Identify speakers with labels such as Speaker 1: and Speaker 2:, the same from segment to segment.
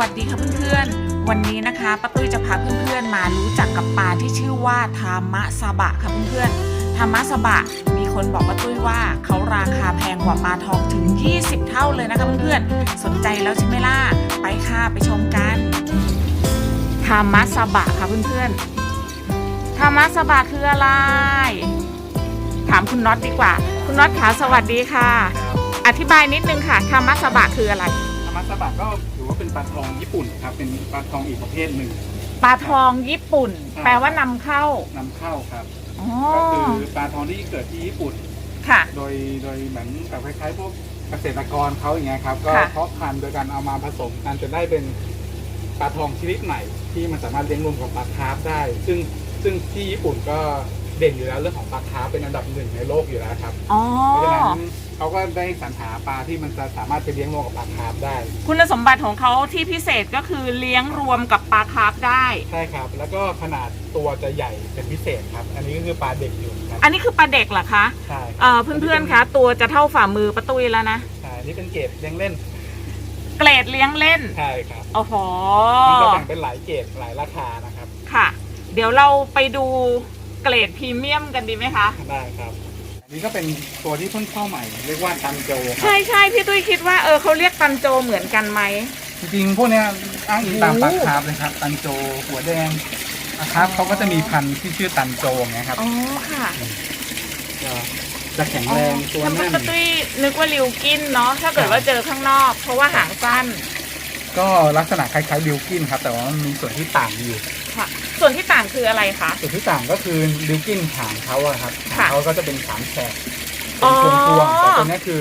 Speaker 1: วัสดีค่ะเพื่อนๆ วันนี้นะคะป้าตุ้ยจะพาเพื่อนๆมารู้จักกับปลาที่ชื่อว่าทามะซาบะค่ะเพื่อนๆทามะซาบะ มีคนบอกป้าตุ้ยว่าเขาราคาแพงกว่าปลาทองถึง 20 เท่าเลยนะคะเพื่อนๆ สนใจแล้วใช่ไหมล่ะ ไปค่ะไปชมกันทามะซาบะค่ะเพื่อนๆทามะซาบะคืออะไร ถามคุณน็อตดีกว่า คุณน็อตขาสวัสดีค่ะ อธิบายนิดนึงค่ะทามะซาบะคืออะไร
Speaker 2: ธรรมะสบะก็ เป็นปลาทองญี่ปุ่นครับ เป็นปลาทองอีกประเภทหนึ่ง
Speaker 1: ปลาทองญี่ปุ่นแปลว่านำเข้า
Speaker 2: นำเข้าครับ
Speaker 1: อ๋อ
Speaker 2: ก็คือปลาทองที่เกิดที่ญี่ปุ่น
Speaker 1: ค่ะ
Speaker 2: โดยโดยเหมือนกับคล้ายๆพวกเกษตรกรเขาอย่างเงี้ยครับ ก็
Speaker 1: ค่ะ
Speaker 2: เพาะพันธุ์โดยการเอามาผสมกันจนได้เป็นปลาทองชนิดใหม่ ที่มันสามารถเลี้ยงรวมกับปลาคาร์ฟได้ ซึ่งซึ่งที่ญี่ปุ่นก็เด่นอยู่แล้วเรื่องของปลาคาร์ฟเป็นอันดับหนึ่งในโลกอยู่แล้วครับ
Speaker 1: อ๋อ
Speaker 2: เพราะฉะนั้น เขาก็ได้สรรหาปลาที่มันจะสามารถไปเลี้ยงรวมกับปลาคาร์ฟได้
Speaker 1: คุณสมบัติของเขาที่พิเศษก็คือเลี้ยงรวมกับปลาคาร์ฟได้
Speaker 2: ใช่ครับ แล้วก็ขนาดตัวจะใหญ่เป็นพิเศษครับ อันนี้ก็คือปลาเด็กอยู่ครับ
Speaker 1: อันนี้คือปลาเด็กเหรอคะ
Speaker 2: ใช่
Speaker 1: เอ่อเพื่อนๆคะตัวจะเท่าฝ่ามือประตุยแล้วนะ
Speaker 2: ใช่นี่เป็นเกรดเลี้ยงเล่น
Speaker 1: เกรดเลี้ยงเล่น
Speaker 2: ใช่ครับ
Speaker 1: โอ้โห
Speaker 2: มันจะแบ่งเป็นหลายเกรดหลายราคานะครับ
Speaker 1: ค่ะ เดี๋ยวเราไปดูเกรดพรีเมียมกันดีไหมคะ
Speaker 2: ได้ครับ อันนี้ก็เป็นตัวที่เพิ่งเข้าใหม่ เรียกว่าตันโจครั
Speaker 1: ใช่ใช่พี่ตุ้ยคิดว่าเออเขาเรียกตันโจเหมือนกันไหม
Speaker 2: จริงๆพวกเนี้ยอ้างอิงตาม
Speaker 1: โอ้
Speaker 2: ปลาคาร์ฟเลยครับ ตันโจหัวแดงปลาคาร์ฟเขาก็จะมีพันธุ์ที่ชื่อตันโจไงครับ
Speaker 1: อ๋อค่ะ
Speaker 2: จะจะแข็งแรงตัว
Speaker 1: ทำไม
Speaker 2: แน่น
Speaker 1: ป้าตุ้ยนึกว่าริวกินเนาะถ้าเกิดว่าเจอข้างนอก เพราะว่าหางสั้น
Speaker 2: ก็ลักษณะคล้ายๆบิลกินครับ แต่ว่ามันมีส่วนที่ต่างอยู่
Speaker 1: ค่ะส่วนที่ต่าง คืออะไรคะ
Speaker 2: ส่วนที่ต่างก็คือบิลกินหางเขาอะครับหาง
Speaker 1: ค่ะ
Speaker 2: เขาก็จะเป็นสามแฉก
Speaker 1: อ๋
Speaker 2: เป็
Speaker 1: อ
Speaker 2: นพวงๆแต่ตัวเนี้ยคือ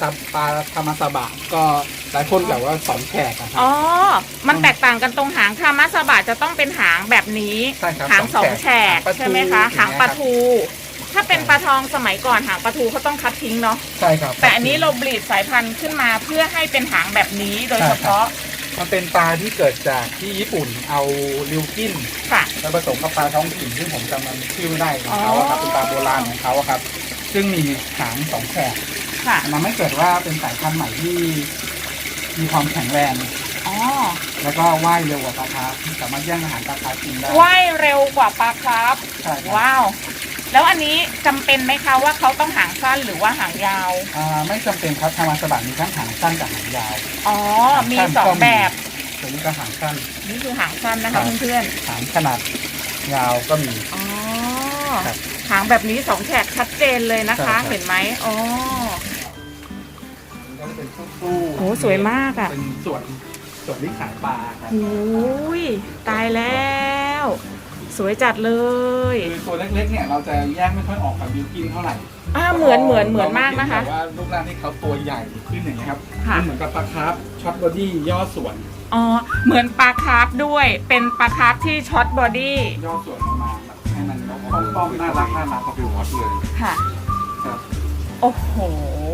Speaker 2: ซาปลาธรรมซาบะก็หลายคนแบบว่าสองแฉกอะครับ
Speaker 1: อ๋อ มันแตกต่างกันตรงหางคามาสบะจะต้องเป็นหางแบบนี้
Speaker 2: ใช่ครับ
Speaker 1: หางสองแฉก
Speaker 2: หางปลาทู
Speaker 1: ใช่ไหมคะ หางปลาทู ถ้าเป็นปลาทองสมัยก่อนหางปลาทูเขาต้องคัดทิ้งเนาะ
Speaker 2: ใช่ครับ
Speaker 1: แต่อันนี้เราบลีดสายพันธุ์ขึ้นมาเพื่อให้เป็นหางแบบนี้โดยเฉพาะ
Speaker 2: มันเป็นปลาที่เกิดจากที่ญี่ปุ่นเอาริวกิน
Speaker 1: ค่ะ
Speaker 2: แล้วผสมกับปลาท้องถิ่นซึ่งผมจำมันชื่อไม่ได้ของเขาอะครับ
Speaker 1: อ๋อ
Speaker 2: เป็นปลาโบราณของเขาอะครับ ซึ่งมีหางสองแฉก
Speaker 1: ค่ะ
Speaker 2: มันไม่เกิดว่าเป็นสายพันธุ์ใหม่ที่มีความแข็งแรง
Speaker 1: อ๋อ
Speaker 2: แล้วก็ว่ายเร็วกว่าปลาคาร์ฟสามารถแย่งอาหารปลาคาร์ฟกินได้
Speaker 1: ว่ายเร็วกว่าปลาครับ
Speaker 2: ใช่ครับ
Speaker 1: ว้าว แล้วอันนี้จำเป็นไหมคะว่าเขาต้องหางสั้นหรือว่าหางยาว
Speaker 2: อ่าไม่จำเป็นครับธรรมสบัมีทั้งหางสั้นกับหางยาว
Speaker 1: อ๋อ มี
Speaker 2: หาง
Speaker 1: ส
Speaker 2: สั้น
Speaker 1: อง
Speaker 2: ก็มี
Speaker 1: แบบ
Speaker 2: ตัวนี้ก็หางสั้น
Speaker 1: นี่คือหางสั้นนะ
Speaker 2: ครั
Speaker 1: คะ
Speaker 2: บ
Speaker 1: เพื่อน
Speaker 2: หางขนาดยาวก็มี
Speaker 1: ๆอ๋อ
Speaker 2: ครับ
Speaker 1: หางแบบนี้สองแฉกชัดเจนเลยนะคะ
Speaker 2: ใช่ครับ
Speaker 1: เห็นไหมอ๋อ
Speaker 2: ก็จะเป็นตู้
Speaker 1: โหสวยมากอะ
Speaker 2: เป็นส่วนส่วนที่ขายปลาครับ
Speaker 1: โอ้ยตายแล้ว สวยจัดเลย
Speaker 2: คือตัวเล็กๆเนี่ยเราจะแยกไม่ค่อยออกกับบิวกินเท่าไหร่
Speaker 1: อ่าเหมือนเหมือนเหมือนมากนะคะ
Speaker 2: แต่ว่ารูปร่างที่เขาตัวใหญ่ขึ้นอย่างนี้ยครับ
Speaker 1: ค่ะ
Speaker 2: มันเหมือนกับปลาคาร์ฟช็อตบอดี้ย่อส่วน
Speaker 1: อ๋อเหมือนปลาคาร์ฟด้วยเป็นปลาคาร์ฟที่ช็อตบอดี้
Speaker 2: ย่อส่วนประมาณแบบให้มันป้องๆน่ารักน่ารักกับบิววอตเลย
Speaker 1: ค่ะ
Speaker 2: ครับ
Speaker 1: โอ้โห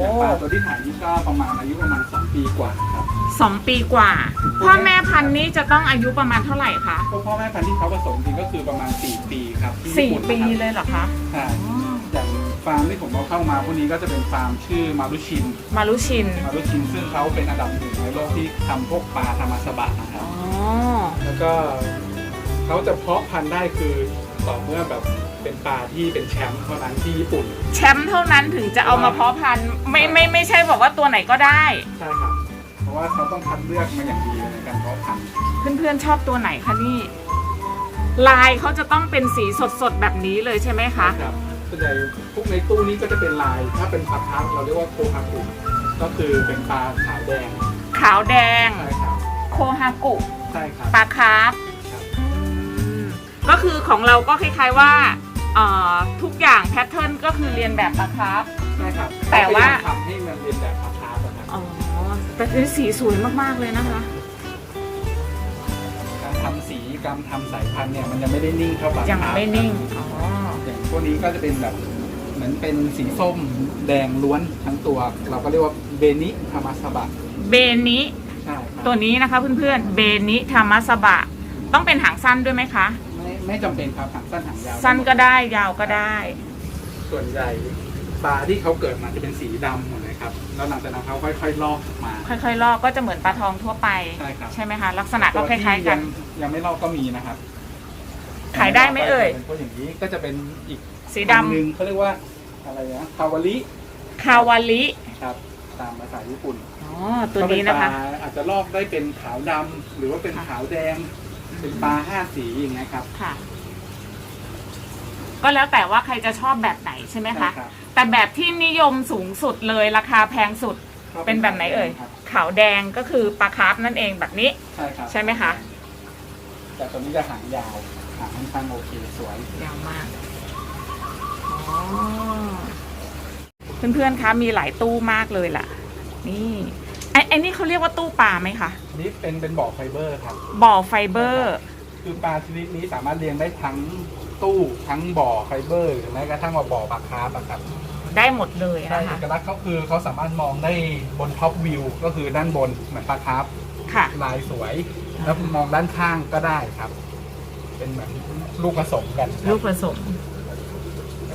Speaker 2: อย่างปลาตัวที่ถ่ายนี่ก็ประมาณอายุประมาณ 2 ปีกว่าครับ
Speaker 1: สองปีกว่า พ่อแม่พันธุ์นี้จะต้องอายุประมาณเท่าไหร่คะ
Speaker 2: พวกพ่อแม่พันธุ์ที่เขาผสมจริงก็คือประมาณ 4 ปีครับที่
Speaker 1: สี่
Speaker 2: ญี่ปุ่น
Speaker 1: ปี
Speaker 2: นะครับ
Speaker 1: เลยเหรอคะ
Speaker 2: ใช่อย่างฟาร์มที่ผมเอาเข้ามาพวกนี้ก็จะเป็นฟาร์มชื่อมารุชิน
Speaker 1: มารุชิน
Speaker 2: มารุชินซึ่งเขาเป็นอันดับหนึ่งในโลกที่ทำพวกปลาธรรมสบะนะครับ
Speaker 1: อ๋อ
Speaker 2: แล้วก็เขาจะเพาะพันธุ์ได้คือ ต่อเมื่อแบบเป็นปลาที่เป็นแชมป์เท่านั้นที่ญี่ปุ่น
Speaker 1: แชมป์เท่านั้นถึงจะเอามาเพาะพันธุ์ไม่ไม่ไม่ใช่บอกว่าตัวไหนก็ได้
Speaker 2: ใช่ครับ เพราะว่าเขาต้องคัดเลือกมาอย่างดีในการเพาะพันธุ์
Speaker 1: เพื่อนๆชอบตัวไหนคะนี่ ลายเขาจะต้องเป็นสีสดๆแบบนี้เลยใช่ไหมคะ
Speaker 2: ครับส่วนใหญ่พวกในตู้นี้ก็จะเป็นลาย ถ้าเป็นปลาคาร์ฟเราเรียกว่าโคฮากุก็คือเป็นปลาขาวแดง
Speaker 1: ขาวแดง
Speaker 2: ใช่ครับ
Speaker 1: โคฮากุ
Speaker 2: ใช่ครับ
Speaker 1: ปลาคาร์ฟ
Speaker 2: ครับ
Speaker 1: ก็คือของเราก็คล้ายๆว่าเอ่อทุกอย่างแพทเทิร์นก็คือเรียนแบบปลาคาร์ฟ
Speaker 2: ใช่ครับ
Speaker 1: แต่ว่า
Speaker 2: เขพยยมทำให้มันเรียนแบบปลาคาร์ฟอะครับ
Speaker 1: อ๋อ แต่เป็นสีสวยมากๆเลยนะคะ
Speaker 2: การทำสีการทำสายพันธุ์เนี่ยมันยังไม่ได้นิ่งเท่าปลา
Speaker 1: ยัง
Speaker 2: คาร์ฟ
Speaker 1: ไม่นิ่ง อ๋อ
Speaker 2: อย่างพวกนี้ก็จะเป็นแบบเหมือนเป็นสีส้มแดงล้วนทั้งตัว เราก็เรียกว่าเบนิธรรมสบะ
Speaker 1: เบนิ
Speaker 2: ใช่ครับ
Speaker 1: ตัวนี้นะคะเพื่อนๆ เบนิธรรมสบะ ต้องเป็นหางสั้นด้วยไหมคะ
Speaker 2: ไม่ไม่จำเป็นครับหางสั้นหางยาว
Speaker 1: สั้นก็ได้ยาวก็ได้
Speaker 2: ส่วนใหญ่ปลาที่เขาเกิดมาจะเป็นสีดำหมดเลยครับแล้วหลังจากนั้นเขาค่อยๆลอกมา
Speaker 1: ค่อยๆลอกก็จะเหมือนปลาทองทั่วไป
Speaker 2: ใช่ครับ
Speaker 1: ใช่ไหมคะ ลักษณะก็คล้ายๆกัน
Speaker 2: งยังไม่ลอกก็มีนะครับ
Speaker 1: ขายได้ไหมเอ่ย
Speaker 2: เป็นพวกอย่างนี้ก็จะเป็นอีก
Speaker 1: สีดำ
Speaker 2: พันธุ์หนึ่งเขาเรียกว่าอะไรนะคาวาริ
Speaker 1: คาวาลิ
Speaker 2: ครับตามภาษาญี่ปุ่น
Speaker 1: อ๋อตัวนี้นะคะ
Speaker 2: ก็เป็ปลาอาจจะลอกได้เป็นขาวดำหรือว่าเป็นขาวแดง เป็นปลาห้าสีอย่างเงี้ยครับ
Speaker 1: ค่ะ ก็แล้วแต่ว่าใครจะชอบแบบไหนใช่ไหมคะ
Speaker 2: ใช่รับ
Speaker 1: แต่แบบที่นิยมสูงสุดเลยราคาแพงสุดเป็นแบบไหนเอ่ย
Speaker 2: ครับ
Speaker 1: ขาวแดงก็คือปลาคาร์ฟนั่นเองแบบนี้
Speaker 2: ใช่ครับ
Speaker 1: ใช่ไหมคะ
Speaker 2: แต่ตัวนี้จะหางยาวหางค่อนข้างโอเคสวย
Speaker 1: ยาวมากอ๋อเพื่อนๆ คะมีหลายตู้มากเลยล่ะ นี่ ไอ้ไอ้นี่เขาเรียกว่าตู้ปลาไหมคะ
Speaker 2: นี่เป็นเป็นบ่อไฟเบอร์ครับ
Speaker 1: บ่อไฟเบอร์
Speaker 2: คือปลาชนิดนี้สามารถเลี้ยงได้ทั้งตู้ทั้งบ่อไฟเบอร์หรือแม้กระทั่งว่าบ่อปลาคาร์ฟอะครับ
Speaker 1: ได้หมดเลย
Speaker 2: ใช่
Speaker 1: นะ
Speaker 2: เอ
Speaker 1: คะ
Speaker 2: กลักษณ์เขาคือเขาสามารถมองได้บนท็อปวิวก็คือด้านบนเหมือนปลาคาร์ฟ
Speaker 1: ค่ะ
Speaker 2: ลายสวย แล้วมองด้านข้างก็ได้ครับ เป็นเหมือนลูกผสมกันครับ
Speaker 1: ลูกผสม
Speaker 2: แต่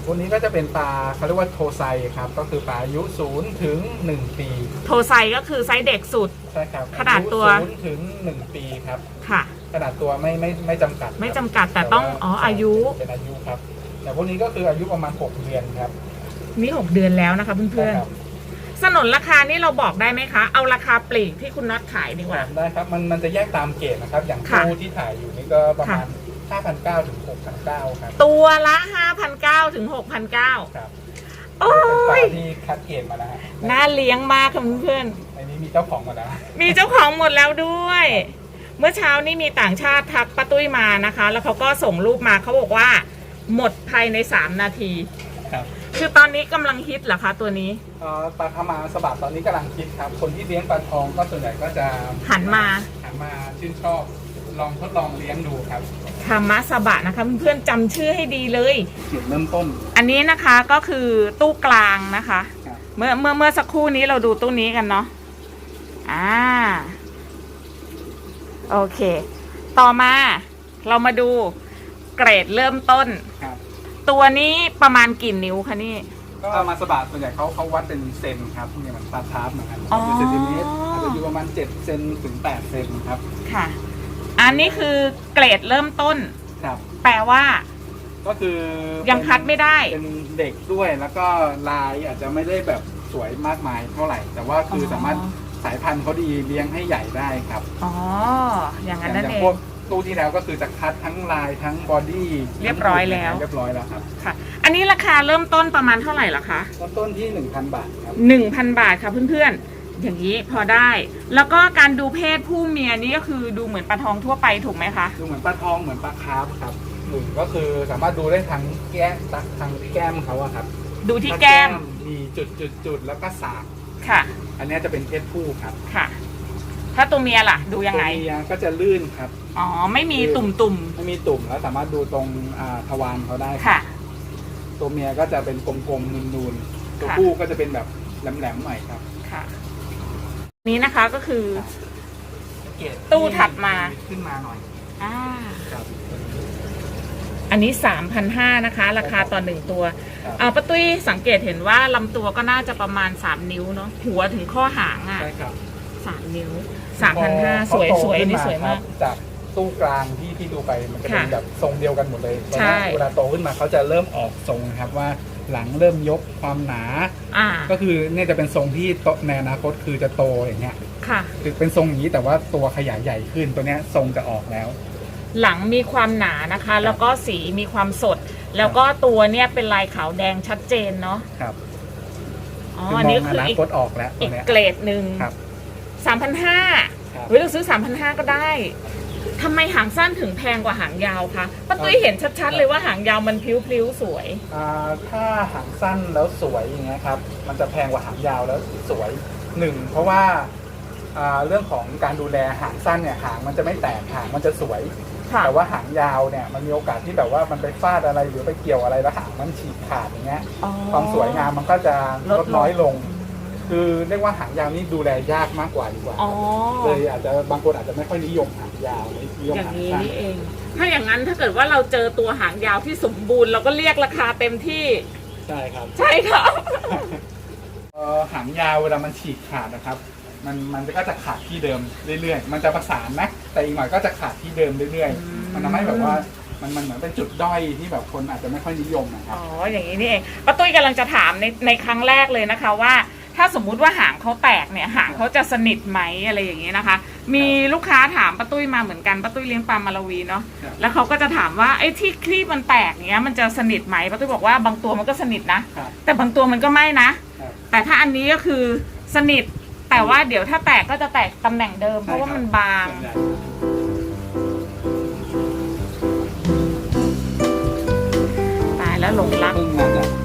Speaker 2: พวกนี้ก็จะเป็นปลาเขาเรียกว่าโทไซครับ ก็คือปลาอายุศูนย์ถึงหนึ่งปี
Speaker 1: โทไซก็คือไซส์เด็กสุด
Speaker 2: ใช่ครับ
Speaker 1: ขนาดตัว
Speaker 2: อายุศูนย์ถึงหนึ่งปีครับ
Speaker 1: ค่ะ
Speaker 2: ขนาดตัวไม่ไม่ไม่จำกัดครับ
Speaker 1: ไม่จำกัดแต่ต้อง
Speaker 2: ว่า
Speaker 1: อ๋ออายุ
Speaker 2: เป็นอายุครับ แต่พวกนี้ก็คืออายุประมาณหกเดือนครับ
Speaker 1: นี่หกเดือนแล้วนะคะเพื่อน
Speaker 2: ใช่ครับ
Speaker 1: ๆสนนราคานี่เราบอกได้ไหมคะ เอาราคาปลีกที่คุณน็อตขายดีกว่า
Speaker 2: ได้ครับ มันมันจะแยกตามเกรดนะครับ อย่าง
Speaker 1: ค่ะ
Speaker 2: ตู้ที่ถ่ายอยู่นี่ก็ประมาณ 5,900ถึง6,900ครับ
Speaker 1: ตัวละ 5,900ถึง6,900
Speaker 2: ครับ
Speaker 1: โอ้
Speaker 2: เป็นปลายที่คัดเกรดมาแล้วฮะ
Speaker 1: น่าเลี้ยงมากค่ะเพื่อน
Speaker 2: ในนี้มีเจ้าของมาแล้ว
Speaker 1: ๆมีเจ้าของหมดแล้วด้วย เมื่อเช้านี่มีต่างชาติทักป้าตุ้ยมานะคะ แล้วเขาก็ส่งรูปมาเขาบอกว่า หมดภายใน 3 นาที
Speaker 2: ครับ
Speaker 1: คือตอนนี้กำลังฮิตเหรอคะตัวนี้
Speaker 2: เอ่อปลาคามาสบัดตอนนี้กำลังคิดครับ คนที่เลี้ยงปลาทองก็ส่วนใหญ่ก็จะ
Speaker 1: หันมา
Speaker 2: หันมาชื่นชอบลองทดลองเลี้ยงดูครับ
Speaker 1: ธรรมะสบะนะคะเพื่อนๆจำชื่อให้ดีเลย
Speaker 2: จุดเริ่มต้น
Speaker 1: อันนี้นะคะก็คือตู้กลางนะคะ
Speaker 2: ครับ
Speaker 1: เมื่อเมื่อเมื่อสักครู่นี้เราดูตู้นี้กันเนาะอ่าโอเค ต่อมาเรามาดูเกรดเริ่มต้น
Speaker 2: ครับ
Speaker 1: ตัวนี้ประมาณกี่นิ้วคะนี่
Speaker 2: ก็ปลามาสบัดส่วนใหญ่เขาเขาวัดเป็นเซนครับเนี่ยเหมือนปลาทาร์ปเหมือนกัน
Speaker 1: อ๋อ
Speaker 2: เป็นเซนติเมตรอาจจะอยู่ประมาณ7เซนถึง8เซนครับ
Speaker 1: ค่ะ อันนี้คือเกรดเริ่มต้น
Speaker 2: ครับ
Speaker 1: แปลว่า
Speaker 2: ก็คือ
Speaker 1: ยังคัดไม่ได้
Speaker 2: เป็นเด็กด้วยแล้วก็ลายอาจจะไม่ได้แบบสวยมากมายเท่าไหร่ แต่ว่าคืออ
Speaker 1: อ
Speaker 2: สามารถสายพันธุ์เขาดีเลี้ยงให้ใหญ่ได้ครับ
Speaker 1: อ๋อ อย่างนั้น
Speaker 2: อ
Speaker 1: นั่น
Speaker 2: ย่าง
Speaker 1: เอ
Speaker 2: พว
Speaker 1: ง
Speaker 2: กตู้ที่แล้วก็คือจะคัดทั้งลายทั้งบอดี้
Speaker 1: เรียบร้อยแล้ว
Speaker 2: เรียบร้อยแล้วครับ
Speaker 1: ค่ะ อันนี้ราคาเริ่มต้นประมาณเท่าไหร่ล่ะคะ
Speaker 2: เริ่มต้นที่ 1,000 บาทครับ
Speaker 1: หนึ่งพันบาทค่ะเพื่อนๆ อย่างนี้พอได้ แล้วก็การดูเพศผู้เมียนี่ก็คือดูเหมือนปลาทองทั่วไปถูกไหมคะ
Speaker 2: ดูเหมือนปลาทองเหมือนปลาคาร์ฟครับหนึ่งก็คือสามารถดูได้ทั้งแก้มทางแก้มเขาอะครับ
Speaker 1: ดูที่แก้ม
Speaker 2: มีจุดจุดจุดๆๆแล้วก็สาก
Speaker 1: ค่ะ
Speaker 2: อันเนี้ยจะเป็นเพศผู้ครับ
Speaker 1: ค่ะ ถ้าตัวเมียล่ะ ดูยังไง
Speaker 2: ตัวเมียก็จะลื่นครับ
Speaker 1: อ๋อไม่มีตุ่ม
Speaker 2: ไม่มีตุ่มแล้วสามารถดูตรงอ่าทวารเขาได้
Speaker 1: ๆค่ะ
Speaker 2: ตัวเมียก็จะเป็นกลมๆนูนๆตัว
Speaker 1: ค่ะ
Speaker 2: ผู้ก็จะเป็นแบบแหลมๆหน่อยครับ
Speaker 1: ค่ะ นี้นะคะก็คือ
Speaker 2: เกร
Speaker 1: ตู้ถัดมา
Speaker 2: ขึ้นมาหน่อย
Speaker 1: อ่า
Speaker 2: ครับ
Speaker 1: อันนี้3,500นะคะ ราคาต่อหนึ่งตัว
Speaker 2: ครับ
Speaker 1: เอาป้าตุ้ยสังเกตเห็นว่าลำตัวก็น่าจะประมาณ3นิ้วเนาะหัวถึงข้อหางอะ
Speaker 2: ใช่ครับ
Speaker 1: 3นิ้ว3,500สวย
Speaker 2: พอ
Speaker 1: สวย
Speaker 2: โต
Speaker 1: อัน
Speaker 2: ขึ้
Speaker 1: นี้สวย
Speaker 2: ครั
Speaker 1: มา
Speaker 2: บ
Speaker 1: ก
Speaker 2: จากตู้กลางที่ที่ดูไปมันจะเป็น
Speaker 1: ค่ะ
Speaker 2: แบบทรงเดียวกันหมดเลย
Speaker 1: ใช่
Speaker 2: เวลาโตขึ้นมาเขาจะเริ่มออกทรงครับว่า หลังเริ่มยกความหนา
Speaker 1: อ่า
Speaker 2: ก็คือเนี่ยจะเป็นทรงที่โตในอนาคตคือจะโตอย่างเงี้ย
Speaker 1: ค่ะ
Speaker 2: คือเป็นทรงอย่างนี้แต่ว่าตัวขยายใหญ่ขึ้นตัวเนี้ยทรงจะออกแล้ว
Speaker 1: หลังมีความหนานะคะ แล้วก็สีมีความสด แล้วก็ตัวเนี่ยเป็นลายขาวแดงชัดเจนเนาะ
Speaker 2: ครับ
Speaker 1: อ๋อ
Speaker 2: คือ
Speaker 1: อัน
Speaker 2: มอ
Speaker 1: นี้
Speaker 2: งอ
Speaker 1: คือ
Speaker 2: นา
Speaker 1: อีก
Speaker 2: คตออกแล้วตั
Speaker 1: อี
Speaker 2: ว
Speaker 1: ก
Speaker 2: เนี้ย
Speaker 1: เกรดหนึ่ง
Speaker 2: ครับ
Speaker 1: สามพันห้า
Speaker 2: ครับ
Speaker 1: เฮ้ยเราซื้อสามพันห้าก็ได้ ทำไมหางสั้นถึงแพงกว่าหางยาวคะป้าตุ้ยเห็นชัดๆเลยว่าหางยาวมันพลิ้วๆสวย
Speaker 2: อ่าถ้าหางสั้นแล้วสวยอย่างเงี้ยครับ มันจะแพงกว่าหางยาวแล้วสวยหนึ่งเพราะว่าอ่าเรื่องของการดูแลหางสั้นเนี่ยหางมันจะไม่แตกหางมันจะสวย
Speaker 1: ค่ะ
Speaker 2: แต่ว่าหางยาวเนี่ยมันมีโอกาสที่แบบว่ามันไปฟาดอะไรหรือไปเกี่ยวอะไรแล้วหางมันฉีกขาดอย่างเงี้ย
Speaker 1: อ๋อ
Speaker 2: ความสวยงามมันก็จะ
Speaker 1: ล
Speaker 2: ล
Speaker 1: ด
Speaker 2: ด
Speaker 1: ลง
Speaker 2: น้อยลง คือเรียกว่าหางยาวนี่ดูแลยากมากกว่าดีกว่า
Speaker 1: อ๋อ
Speaker 2: เลยอาจจะบางคนอาจจะไม่ค่อยนิยมหางยาวนิยม
Speaker 1: อย่าง
Speaker 2: หาง
Speaker 1: นี้
Speaker 2: สั้น
Speaker 1: นี่เอง ถ้าอย่างนั้นถ้าเกิดว่าเราเจอตัวหางยาวที่สมบูรณ์ เราก็เรียกราคาเต็มที่
Speaker 2: ใช่ครับ
Speaker 1: ใช่ครับ
Speaker 2: เอ่อหางยาวเวลามันฉีกขาดนะครับ มันมันก็จะขาดที่เดิมเรื่อยๆ มันจะประสานนะ แต่อีกหน่อยก็จะขาดที่เดิมเรื่อย
Speaker 1: อืม
Speaker 2: ๆ มันทำให้แบบว่ามันมันเหมือนเป็นจุดด้อยที่แบบคนอาจจะไม่ค่อยนิยมนะครับ
Speaker 1: อ๋อ อย่างนี้นี่เองป้าตุ้ยกำลังจะถามในในครั้งแรกเลยนะคะว่า ถ้าสมมุติว่าหางเขาแตกเนี่ยหางเขาจะสนิทไหมอะไรอย่างนี้นะคะ มีลูกค้าถามป้าตุ้ยมาเหมือนกันป้าตุ้ยเลี้ยงปลามาลาวีเนาะ
Speaker 2: ครับ
Speaker 1: แล้วเขาก็จะถามว่าไอ้ที่ครีบมันแตกเนี้ยมันจะสนิทไหมป้าตุ้ยบอกว่าบางตัวมันก็สนิทนะ
Speaker 2: ครับ
Speaker 1: แต่บางตัวมันก็ไม่นะ
Speaker 2: ครับ
Speaker 1: แต่ถ้าอันนี้ก็คือสนิทแต่ว่าเดี๋ยวถ้าแตกก็จะแตกตำแหน่งเดิมเพราะว่ามันบาง
Speaker 2: ส่วนใหญ่
Speaker 1: ตายแล้วหลงรัก
Speaker 2: เพิ่งมาจาก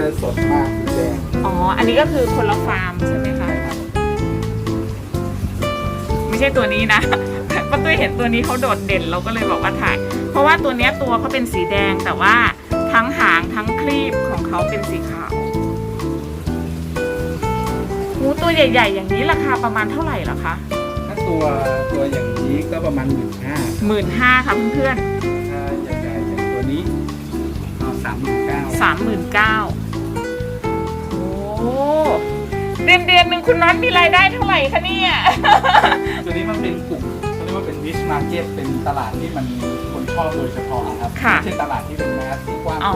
Speaker 2: จะสดมากสีแดง
Speaker 1: อ๋อ อันนี้ก็คือคนละฟาร์มใช่ไหมคะ
Speaker 2: ใช่ครับ
Speaker 1: ไม่ใช่ตัวนี้นะป้าตุ้ยเห็นตัวนี้เขาโดดเด่นเราก็เลยบอกว่าถ่าย เพราะว่าตัวเนี้ยตัวเขาเป็นสีแดงแต่ว่าทั้งหางทั้งครีบของเขาเป็นสีขาวหูตัวใหญ่ ๆ อย่างนี้ราคาประมาณเท่าไหร่เหรอคะ
Speaker 2: ถ้าตัวตัวอย่างนี้ก็ประมาณหมื่นห้า
Speaker 1: หมื่นห้าค่ะเพื่อน
Speaker 2: ถ้าใหญ่ๆอย่างตัวนี้สามหมื่นเก้า
Speaker 1: ๆสามหมื่นเก้าโอ้ เดือนเดือนหนึ่งคุณน็อตมีรายได้เท่าไหร่คะเนี่ย
Speaker 2: ตัวนี้มันเป็นกลุ่มเขาเรียกว่าเป็นวิชมาร์เก็ตเป็นตลาดที่มันคนชอบโดยเฉพาะครับ
Speaker 1: ค่ะ
Speaker 2: ไม่ใช่ตลาดที่เป็นแมสที่กว้าง
Speaker 1: อ๋อ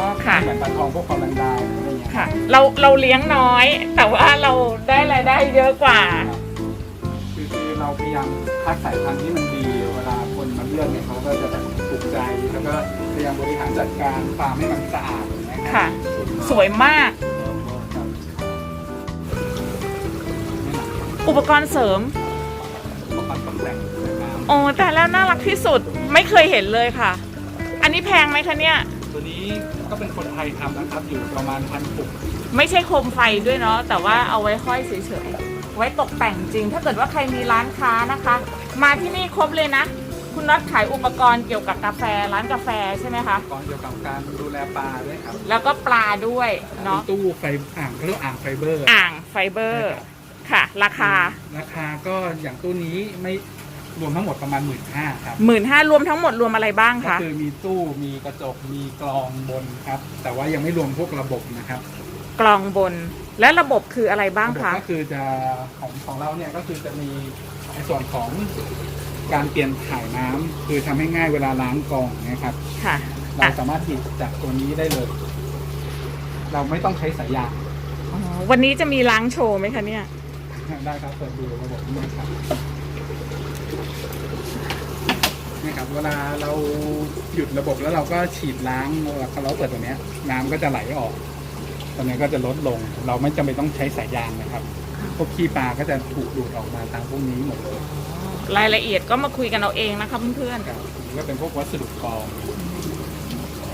Speaker 2: ๆ
Speaker 1: ค่ะ
Speaker 2: ไม่เหมือนปลาทองพวกคอลันไดอะไรเงี้ย
Speaker 1: ค่ะ เราเราเลี้ยงน้อย แต่ว่าเราได้รายได้เยอะกว่า
Speaker 2: คือคือเราพยายามคัดสายพันธุ์ที่มันดี เวลาคนมาเลือกเนี่ยเขาก็จะแบบถูกใจแล้วก็พยายามบริหารจัดการฟาร์มให้มันสะอาดอย่างเงี้ยรับ
Speaker 1: ค่ะ สวยมาก อุปกรณ์เสริม
Speaker 2: อุปกรณ์ตกแต่งสวยงาม
Speaker 1: โอ้แต่แล้วน่ารักที่สุดไม่เคยเห็นเลยค่ะ อันนี้แพงไหมคะเนี่ย
Speaker 2: ตัวนี้ก็เป็นคนไทยทำนะครับ อยู่ประมาณพันหก
Speaker 1: ไม่ใช่โคมไฟด้วยเนาะแต่ว่าเอาไว้ห้อยเฉยๆไว้ตกแต่งจริง ถ้าเกิดว่าใครมีร้านค้านะคะ มาที่นี่ครบเลยนะ คุณน็อตขายอุปกรณ์เกี่ยวกับกาแฟร้านกาแฟใช่ไหมคะ
Speaker 2: ก่อนเกี่ยวกับการดูแลปลาด้วยครับ
Speaker 1: แล้วก็ปลาด้วยเนาะ
Speaker 2: เป็นตู้ไฟอ่างเขาเรียกว่าอ่างไฟเบอร์
Speaker 1: อ่างไฟเบอร์ค่ะ ราคา
Speaker 2: ราคาก็อย่างตู้นี้ไม่รวมทั้งหมดประมาณหมื่นห้าครับ
Speaker 1: หมื่นห้ารวมทั้งหมดรวมอะไรบ้าง
Speaker 2: ก็
Speaker 1: คะ
Speaker 2: คือมีตู้มีกระจกมีกรองบนครับ แต่ว่ายังไม่รวมพวกระบบนะครับ
Speaker 1: กลองบน และระบบคืออะไรบ้าง
Speaker 2: ระบบ
Speaker 1: คะ
Speaker 2: ก็คือจะของของเราเนี่ยก็คือจะมีในส่วนของการเปลี่ยนถ่ายน้ำคือทำให้ง่ายเวลาล้างกรองนะครับ
Speaker 1: ค่ะ
Speaker 2: เรา
Speaker 1: อะ
Speaker 2: สามารถบิดจากตัวนี้ได้เลย เราไม่ต้องใช้สายยาง
Speaker 1: อ๋อวันนี้จะมีล้างโชว์ไหมคะเนี่ย
Speaker 2: ได้ครับเปิดดูระบบนี้ครับนี่ครับเวลาเราหยุดระบบแล้วเราก็ฉีดล้างเราเราเปิดตัวเนี้ยน้ำก็จะไหลออกตัวนี้ก็จะลดลง เราไม่จำเป็นต้องใช้สายยางนะครับพวกขี้ปลาก็จะถูกดูดออกมาตามพวกนี้หมดเลย
Speaker 1: รายละเอียดก็มาคุยกันเอาเองนะคะเพื่อน
Speaker 2: ครับนี่ก็เป็นพวกวัสดุกรอง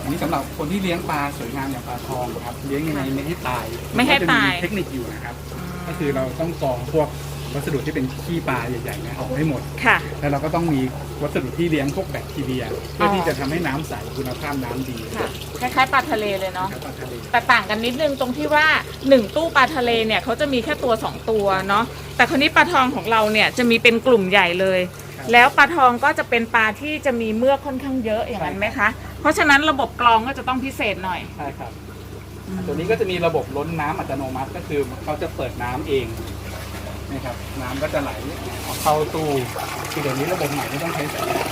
Speaker 2: อันนี้สำหรับคนที่เลี้ยงปลาสวยงามอย่างปลาทองครับเลี้ยงยังไงไม่ให้ตาย
Speaker 1: ไม่ให้ตาย
Speaker 2: ก็จะมีเทคนิคอยู่นะครับ
Speaker 1: ๆ
Speaker 2: ก็คือเราต้องกรองพวกวัสดุที่เป็นขี้ปลาใหญ่ๆเนี่ยออกให้หมด
Speaker 1: ค่ะ
Speaker 2: แล้วเราก็ต้องมีวัสดุที่เลี้ยงพวกแบคทีเรีย เพื่อที่จะทำให้น้ำใสคุณภาพน้ำดี
Speaker 1: ค่ะ คล้ายๆปลาทะเลเลยเนาะ
Speaker 2: ครับปลาทะเล
Speaker 1: แต่ต่างกันนิดนึงตรงที่ว่าหนึ่งตู้ปลาทะเลเนี่ยเขาจะมีแค่ตัวสองตัวเนาะแต่คนนี้ปลาทองของเราเนี่ยจะมีเป็นกลุ่มใหญ่เลย
Speaker 2: ครับ
Speaker 1: แล้วปลาทองก็จะเป็นปลาที่จะมีเมือกค่อนข้างเยอะอย่างนั้นไหมคะ เพราะฉะนั้นระบบกรองก็จะต้องพิเศษหน่อย
Speaker 2: ใช่ครับ ตัวนี้ก็จะมีระบบล้นน้ำอัตโนมัติก็คือเขาจะเปิดน้ำเองนะครับน้ำก็จะไหลออกเข้าตู้คือเดี๋ยวนี้ระบบใหม่ไม่ต้องใช้สายยาง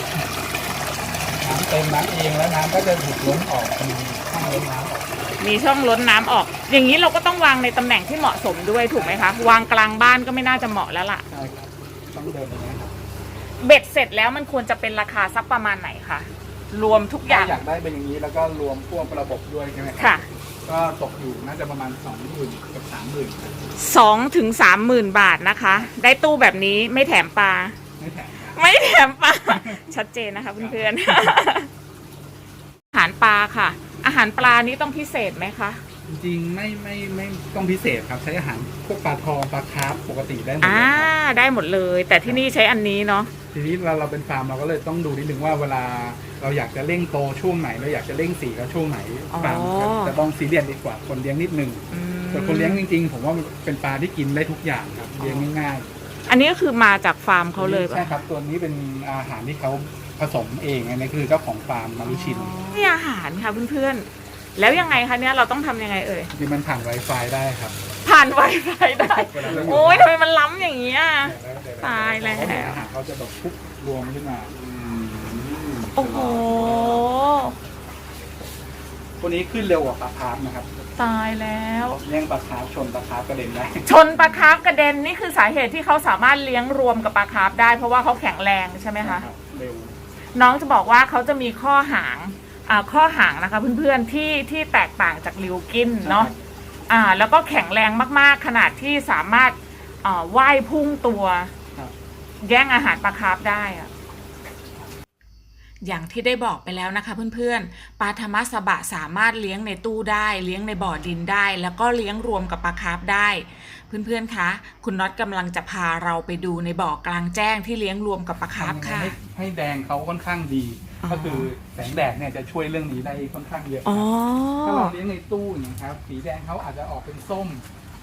Speaker 2: น้ำเต็มน้ำเองแล้วน้ำก็จะถูกล้นออกมีช่องล้นน้ำออก
Speaker 1: มีช่องล้นน้ำออก อย่างนี้เราก็ต้องวางในตำแหน่งที่เหมาะสมด้วยถูกไหมคะ วางกลางบ้านก็ไม่น่าจะเหมาะแล้วล่ะ
Speaker 2: ใช่ครับต้องเดินอย่างนี้ยครับ
Speaker 1: เบ็ดเสร็จแล้วมันควรจะเป็นราคาสักประมาณไหนคะ รวมทุกอ
Speaker 2: ถ้า
Speaker 1: ย่าง
Speaker 2: อยากได้เป็นอย่างนี้แล้วก็รวมพวกระบบด้วยใช่ไหมครั
Speaker 1: ค่ะ
Speaker 2: ก็ตกอยู่น่าจะประมาณสองหมื่นกับสามหมื่น
Speaker 1: สองถึงสามหมื่นบาทนะคะ ได้ตู้แบบนี้ไม่แถมปลา
Speaker 2: ไม่แพงครับ
Speaker 1: ไม่แถมปลา ชัดเจนนะคะเพื่อนๆ อาหารปลาค่ะ อาหารปลานี้ต้องพิเศษไหมคะ
Speaker 2: จริงๆไม่ไม่ไม่ต้องพิเศษครับใช้อาหารพวกปลาทองปลาคาร์ฟปกติได้หมด
Speaker 1: อ่า
Speaker 2: เลยครับ
Speaker 1: ได้หมดเลย แต่ที่นี่ใช้อันนี้เนาะ
Speaker 2: ทีนี้เราเราเป็นฟาร์มเราก็เลยต้องดูนิดนึงว่าเวลาเราอยากจะเร่งโตช่วงไหนเราอยากจะเร่งสีเขาช่วงไหน
Speaker 1: อ๋อ
Speaker 2: ฟาร์มจะจะต้องซีเรียสดีกว่าคนเลี้ยงนิดนึง
Speaker 1: อืม
Speaker 2: แต่คนเลี้ยงจริงๆ ผมว่ามันเป็นปลาที่กินได้ทุกอย่างครับเลี้ยงง่าย
Speaker 1: อันนี้ก็คือมาจากฟาร์ม
Speaker 2: ๆ
Speaker 1: เขาเลย
Speaker 2: ใช่
Speaker 1: ปะ
Speaker 2: ครับตัวนี้เป็นอาหารที่เขาผสมเองอันนี้คือเจ้าของฟาร์มมารุชิน
Speaker 1: นี่อาหารค่ะเพื่อนๆ แล้วยังไงคะเนี่ยเราต้องทำยังไงเอ่ย
Speaker 2: ที่มันผ่าน Wi-Fi ได้ครับ
Speaker 1: ผ่านไวไฟได้ โอ้ยทำไมมันล้ำอย่างนี้อะ ตายแล้ว
Speaker 2: เพระอาหารเขาจะแบบคุกรวมขึ้นมา
Speaker 1: โอ้โห
Speaker 2: ตัวนี้ขึ้นเร็วกว่าปลาคาร์ฟนะครับ
Speaker 1: ตายแล้ว
Speaker 2: เลี้ยงปลาคาร์ฟชนปลาคาร์ฟกระเด็นได้
Speaker 1: ชนปลาคาร์ฟกระเด็นนี่คือสาเหตุที่เขาสามารถเลี้ยงรวมกับปลาคาร์ฟได้ เพราะว่าเขาแข็งแรงใช่ไหมคะ
Speaker 2: เร็ว
Speaker 1: น้องจะบอกว่าเขาจะมีข้อหางอ่าข้อหางนะคะเพื่อนๆที่ที่แตกต่างจากลิวกินเนาะ อ่า แล้วก็แข็งแรงมาก ๆ ขนาดที่สามารถอ่าว่ายพุ่งตัว
Speaker 2: ครับ
Speaker 1: แย่งอาหารปลาคาร์ฟได้อะ อย่างที่ได้บอกไปแล้วนะคะเพื่อนๆ ปลาธรรมสบะสามารถเลี้ยงในตู้ได้ เลี้ยงในบ่อดินได้ แล้วก็เลี้ยงรวมกับปลาคาร์ฟได้ เพื่อนๆ คะ คุณน็อตกำลังจะพาเราไปดูในบ่อกลางแจ้งที่เลี้ยงรวมกับปลาคาร์ฟค่ะ
Speaker 2: ให้ให้แดงเขาค่อนข้างดี
Speaker 1: อ๋อ
Speaker 2: ก็คือแสงแดดเนี่ยจะช่วยเรื่องนี้ได้ค่อนข้างเยอะ
Speaker 1: อ๋อ
Speaker 2: ถ้าเราเลี้ยงในตู้อย่างนี้ยครับสีแดงเขาอาจจะออกเป็นส้ม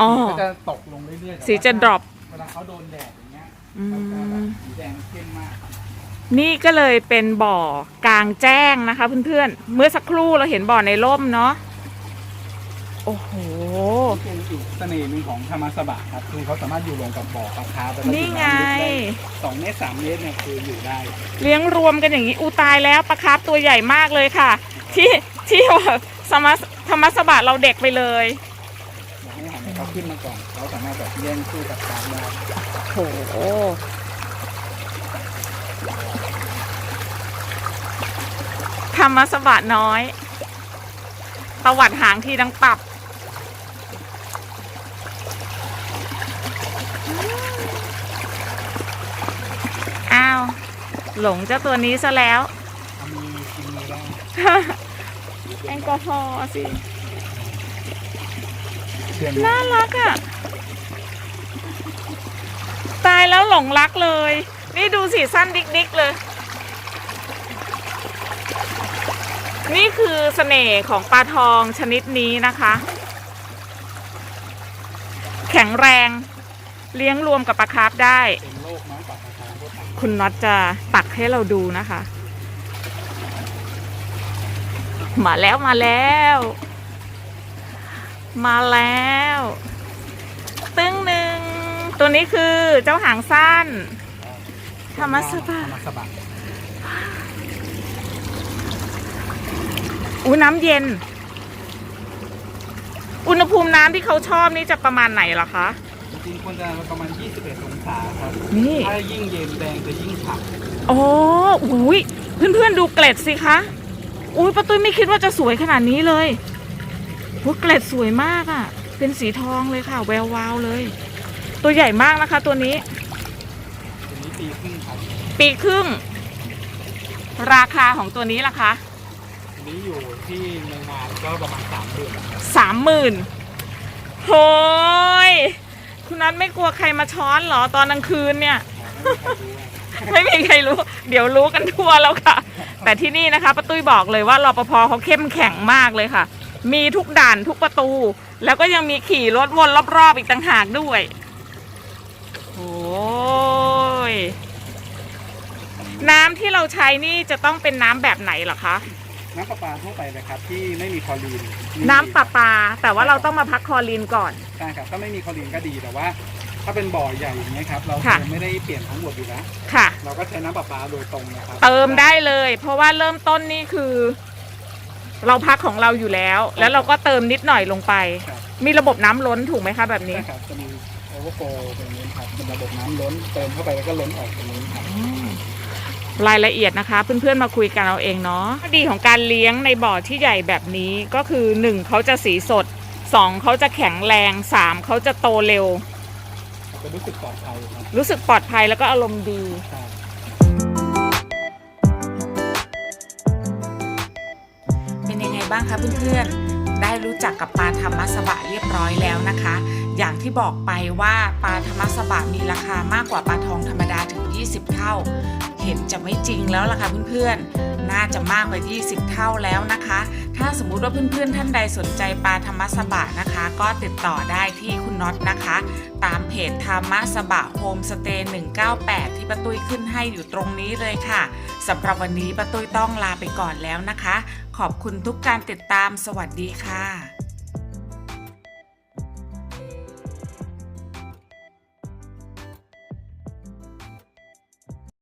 Speaker 1: อ๋อ
Speaker 2: สีก็จะตกลงเรื่อยๆแต่ว่า
Speaker 1: สีจะ drop
Speaker 2: เวลาเขาโดนแดดอย่างเงี้ย
Speaker 1: อืม
Speaker 2: เขาจะแบบสีแดงเข้มมาก
Speaker 1: นี่ก็เลยเป็นบ่อกลางแจ้งนะคะเพื่อนๆ เมื่อสักครู่เราเห็นบ่อในร่มเนาะ โอ้โห
Speaker 2: นี่ เป็นอีกเสน่ห์หนึ่งของธรรมสบะครับคือเขาสามารถอยู่รวมกับบ่อปลาคาร์ฟแล้วก็
Speaker 1: นี่
Speaker 2: อยู่
Speaker 1: ไง
Speaker 2: น้ำลึกได้สองเมตรสามเมตรเนี่ยคืออยู่ได้
Speaker 1: เลี้ยงรวมกันอย่างนี้อูตายแล้วปลาคาร์ฟตัวใหญ่มากเลยค่ะ ที่ที่ว่าสมัสธรรมสบะเราเด็กไปเลย
Speaker 2: อยากให้หันให้เขาขึ้นมาก่อนเขาสามารถแบบแย่งสู้กับคาร์ฟได้
Speaker 1: โอ้โหธรรมสบะน้อยประวัติหางทีดังปรับาว หลงเจ้าตัวนี้ซะแล้ว
Speaker 2: เอามือกินมือได้
Speaker 1: แอลกอฮอล์สิ
Speaker 2: เชื่อม
Speaker 1: น่ารักอะ่ะ ตายแล้วหลงรักเลย นี่ดูสีสั้นดิกๆเลย นี่คือเสน่ห์ของปลาทองชนิดนี้นะคะ แข็งแรง เลี้ยงรวมกับปลาคาร์ฟได้
Speaker 2: เป็น คุ
Speaker 1: ณน็อตจะตักให้เราดูนะคะ มาแล้วมาแล้ว มาแล้วตึ้งหนึ่งตัวนี้คือเจ้าหางสั้นธรรมสบะอุ้ยน้ำเย็น อุณหภูมิน้ำที่เขาชอบนี่จะประมาณไหนหรอคะ
Speaker 2: จริงๆควรจะประมาณ 21 องศาครับ
Speaker 1: นี่
Speaker 2: ถ้ายิ่งเย็นแดงจะยิ่งฉ่ำ
Speaker 1: โอ้อุ้ยเพื่อนๆดูเกล็ดสิคะ อุ้ยป้าตุ้ยไม่คิดว่าจะสวยขนาดนี้เลยหัวเกล็ดสวยมากอะ่ะ เป็นสีทองเลยค่ะ แวววาวเลย ตัวใหญ่มากนะคะ ตัวนี้
Speaker 2: ตัวนี้ปีครึ่งครับ
Speaker 1: ปีครึ่ง ราคาของตัวนี้ล่ะคะ
Speaker 2: ตัวนี้อยู่ที่ในงานก็ประมาณ3เดือนครับ
Speaker 1: สามหมื่นโหย คุณนัทไม่กลัวใครมาช้อนเหรอตอนกลางคืนเนี่ย
Speaker 2: ไม่มีใครรู้ว่า
Speaker 1: ไม่มีใครรู้ เดี๋ยวรู้กันทั่วแล้วค่ะ แต่ที่นี่นะคะป้าตุ้ยบอกเลยว่ารปภเขาเข้มแข็งมากเลยค่ะ มีทุกด่านทุกประตู แล้วก็ยังมีขี่รถวนรอบๆอีกต่างหากด้วยโอ้ยน้ำที่เราใช้นี่จะต้องเป็นน้ำแบบไหนเหรอคะ
Speaker 2: น้ำประปาทั่วไปนะครับที่ไม่มีคลอรีน
Speaker 1: น้ำประปา แต่ว่าเราต้องมาพักคลอรีนก่อน
Speaker 2: ใช่ครับถ้าไม่มีคลอรีนก็ดีแต่ว่า ถ้าเป็นบ่อใหญ่อย่างเงี้ยครับเรา
Speaker 1: ค่ะ
Speaker 2: คงไม่ได้เปลี่ยนทั้งหมดอยู่แล้ว
Speaker 1: ค่ะ
Speaker 2: เราก็ใช้น้ำประปาโดยตรงนะครับ
Speaker 1: เติมได้เลย เพราะว่าเริ่มต้นนี่คือ เราพักของเราอยู่แล้ว แล้วเราก็เติมนิดหน่อยลงไป
Speaker 2: ครับ
Speaker 1: มีระบบน้ำล้นถูกไหมคะแบบนี้
Speaker 2: ใช่ครับจะมีโอเวอร์โฟลตรงนี้ครับเป็นระบบน้ำล้นเติมเข้าไปแล้วก็ล้นออกตรงนี้ครับ
Speaker 1: รายละเอียดนะคะ เพื่อนๆมาคุยกันเอาเองเนาะข้อดีของการเลี้ยงในบ่อที่ใหญ่แบบนี้ก็คือ 1เขาจะสีสด 2เขาจะแข็งแรง 3เขาจะโตเร็ว
Speaker 2: จะรู้สึกปลอดภัยครับ
Speaker 1: รู้สึกปลอดภัยแล้วก็อารมณ์ดี
Speaker 2: ใช่
Speaker 1: เป็นยังไงบ้างคะเพื่อนๆ ได้รู้จักกับปลาธรรมสบะเรียบร้อยแล้วนะคะ อย่างที่บอกไปว่าปลาธรรมสบะมีราคามากกว่าปลาทองธรรมดาถึง 20 เท่า เห็นจะไม่จริงแล้วล่ะค่ะเพื่อนๆ น่าจะมากกว่า 20 เท่าแล้วนะคะ ถ้าสมมุติว่าเพื่อนๆท่านใดสนใจปลาธรรมสบะนะคะ ก็ติดต่อได้ที่คุณน็อตนะคะ ตามเพจธรรมสบะโฮมสเตย์198 ที่ประตุ้ยขึ้นให้อยู่ตรงนี้เลยค่ะสำหรับวันนี้ประตุ้ยต้องลาไปก่อนแล้วนะคะ ขอบคุณทุกการติดตามสวัสดีค่ะ